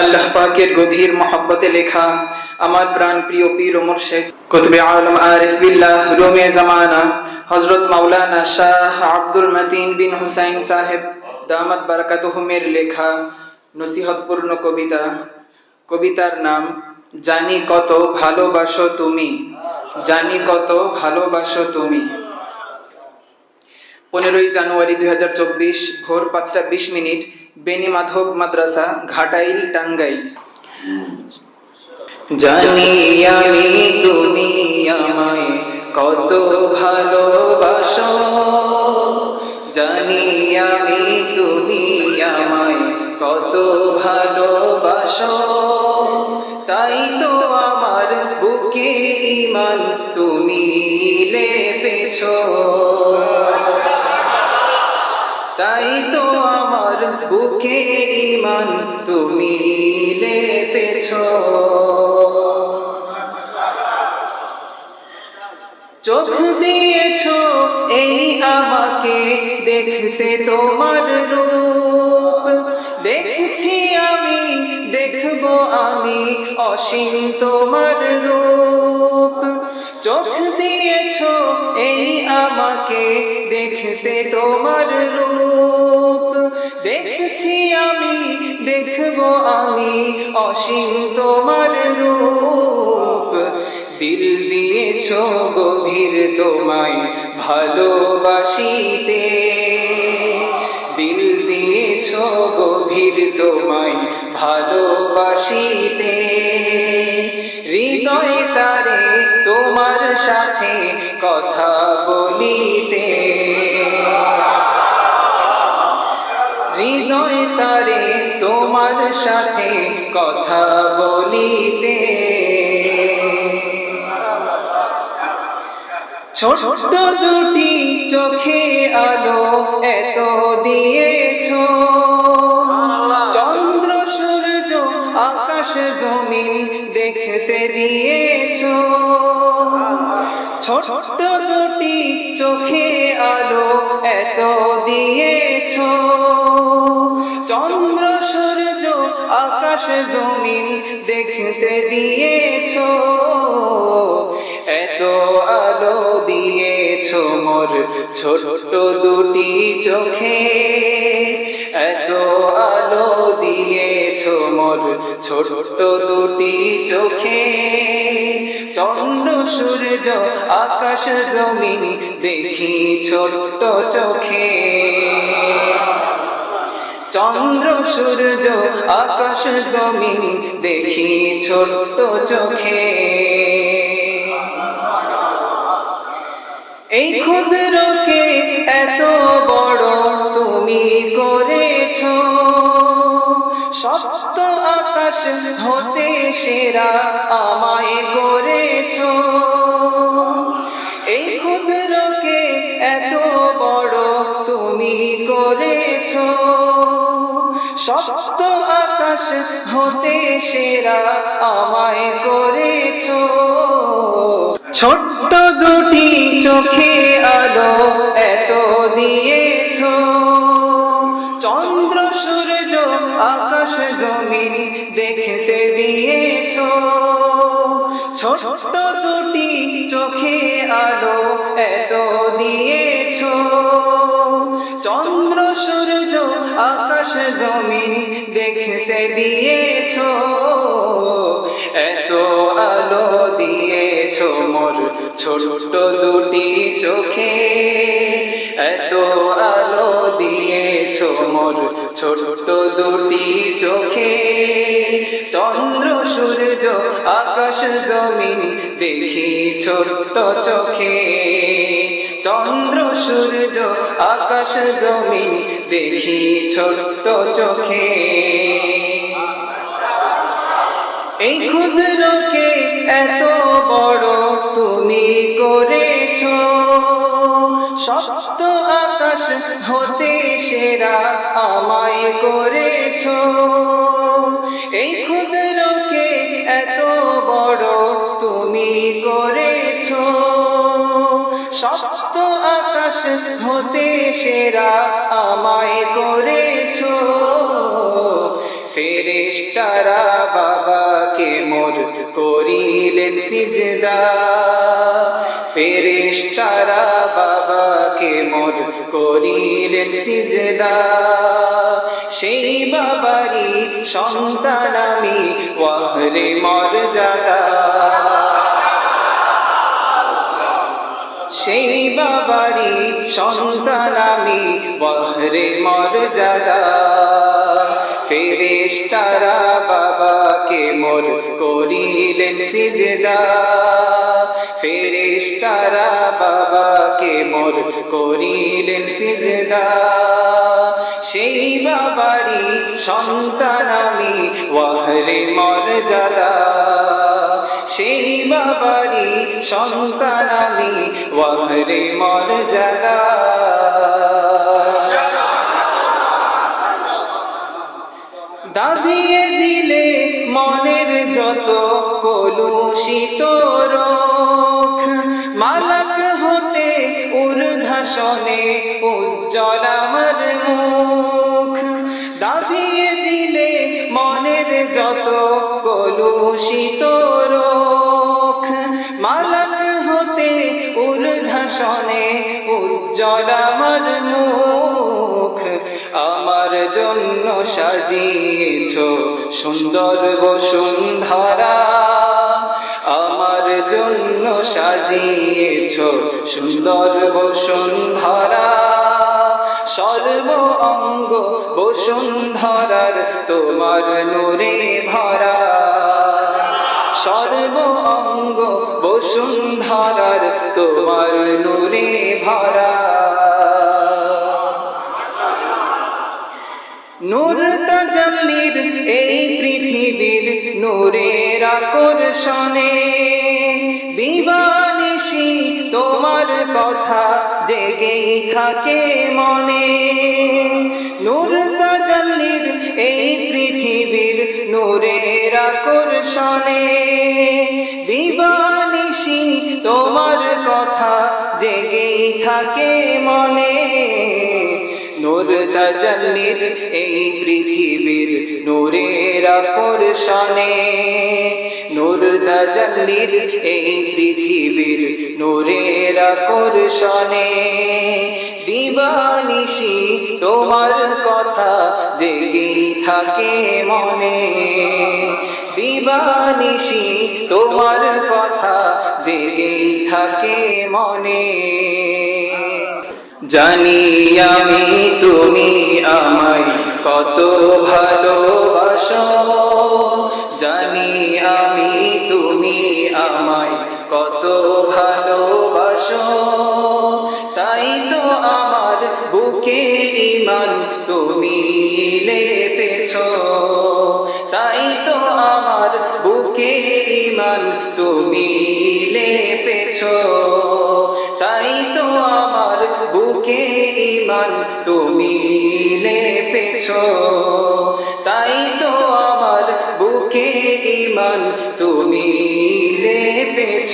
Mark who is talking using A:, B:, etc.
A: আল্লাহ পাকের গভীর মহব্বতে লেখা আমার প্রাণ প্রিয় পীর ও মুর্শেদ কুতবে আলম আরিফ বিল্লাহ, রোমে জামানা হজরত মাওলানা শাহ আব্দুল মতিন বিন হুসাইন সাহেব, দামাত বারাকাতুহুমের লেখা নসিহতপূর্ণ কবিতা। কবিতার নাম, জানি কত ভালোবাসো তুমি, জানি কত ভালোবাসো তুমি। পনেরোই জানুয়ারি দুই হাজার চব্বিশ, ভোর পাঁচটা বিশ মিনিট বেনি মাধব মাদ্রাসা, ঘাটাইল, টাঙ্গাইল। জানি আমি তুমি আমায় কত ভালোবাসো। জানি আমি তুমি আমায় কত ভালোবাসো। তাই তো আমার বুকে ইমান তুমি লেপেছো। তাই তো বুকে ইমান তুমি লেপেছ। চোখ দিয়েছ, এই আমাকে দেখতে তোমার রূপ। দেখছি আমি, দেখব আমি অসীম তোমার রূপ। চোখ দিয়েছ, এই আমাকে দেখতে তোমার রূপ। দেখছি আমি, দেখব আমি অসীম তোমার রূপ। দিল দিয়েছ গভীর তোমায় ভালোবাসিতে। দিল দিয়েছ গভীর তোমায় ভালোবাসিতে। হৃদয় তারে তোমার সাথে কথা বলিতে তোমার সাথে কথা বলিতে। ছোট্ট দুটি চোখে আলো এত দিয়েছ। চন্দ্র, সূর্য, আকাশ, জমিন দেখতে দিয়েছ। ছোট্ট দুটি চোখে আলো এত দিয়েছ। চন্দ্র সূর্য আকাশ জমিন দেখতে দিয়েছ। এত আলো দিয়েছ মোর ছোট্ট দুটি চোখে। এত আলো দিয়েছ মোর ছোট্ট দুটি চোখে। চন্দ্র সূর্য আকাশ জমিন দেখি ছোট্ট চোখে। চন্দ্র সূর্য, আকাশ জমিন, দেখি ছোট্ট চোখে। এই ক্ষুদ্রকে এত বড় তুমি করেছ। সপ্ত আকাশ হতে সেরা আমায় করেছ। সপ্ত আকাশ হতে সেরা আমায় করেছ। ছোট্ট দুটি চোখে আলো এত দিয়েছ। চন্দ্র, সূর্য, আকাশ, জমিন দেখতে দিয়েছ। ছোট্ট দুটি চোখে আলো এত দিয়েছ। চন্দ্র সূর্য আকাশ জমিন দেখতে দিয়েছ। এত আলো দিয়েছ মোর ছোট্ট দুটি চোখে। এত আলো দিয়েছ মোর ছোট্ট দুটি চোখে। চন্দ্র সূর্য আকাশ জমিন দেখি ছোট্ট চোখে। চন্দ্র সূর্য, আকাশ জমিন, দেখি ছোট্ট চোখে। এই ক্ষুদ্রকে এত বড় তুমি করেছ। সপ্ত আকাশ হতে সেরা আমায় করেছ। এই সপ্ত আকাশ হতে সেরা আমায় করেছ। ফেরে ফেরেশতারা বাবাকে মোর করিলেন সিজদা। ফেরেশতারা বাবাকে মোর করিলেন সিজদা। সেই বাবারই সন্তান আমি, ওয়াহরে মর্যাদা। সেই বাবারই সন্তান আমি, বহরে মর্যাদা। ফেরেশ তারা বাবাকে মোর করিলেন সিজদা। ফেরেশ তারা বাবাকে মোর করিলেন সিজদা। সেই বাবারই সন্তান আমি ওয়াহরে মর্যাদা। সেই বাবারই সন্তান আমি, ওয়াহরে মর্যাদা। দাবিয়ে দিলে মনের যত কলুষিত রোখ মালাক হতে উর্ধাসনে উজ্জ্বল আমার মুখ। দাবিয়ে দিলে মনের যত কলুষিত উজ্জ্বল আমার মুখ, আমার জন্য সাজিয়েছ সুন্দর বসুন্ধরা। আমার জন্য সাজিয়েছ সুন্দর বসুন্ধরা। সর্ব অঙ্গ বসুন্ধরার তোমার নূরে ভরা। সর্ব অঙ্গ তোমার নূরে ভরা। নূর তাজাল্লির এই পৃথিবীর নূরের আকর্ষণে। দিবানিশি তোমার কথা জেগেই থাকে মনে। নূর তাজাল্লির এই পৃথিবীর নূরের আকর্ষণে। দিবানিশি তোমার কথা জেগে থাকে মনে। নূর তাজাল্লির এই পৃথিবীর নূরের আকর্ষণে। তাজাল্লির এই পৃথিবীর নূরের আকর্ষণে। দিবানিশি তোমার কথা জেগেই থাকে মনে। দিবানিশি তোমার কথা জেগেই থাকে মনে। জানি আমি তুমি আমায় কত ভালোবাসো, জানি আমি তুমি আমায় কত ভালোবাসো। তাই তো আমার বুকে ইমান তুমি লেপেছ। তাই তো আমার বুকে ইমান তুমি লেপেছ। তাই তো আমার বুকে ইমান তুমি লেপেছ তাই তো আমার বুকে ইমান তুমি লেপেছ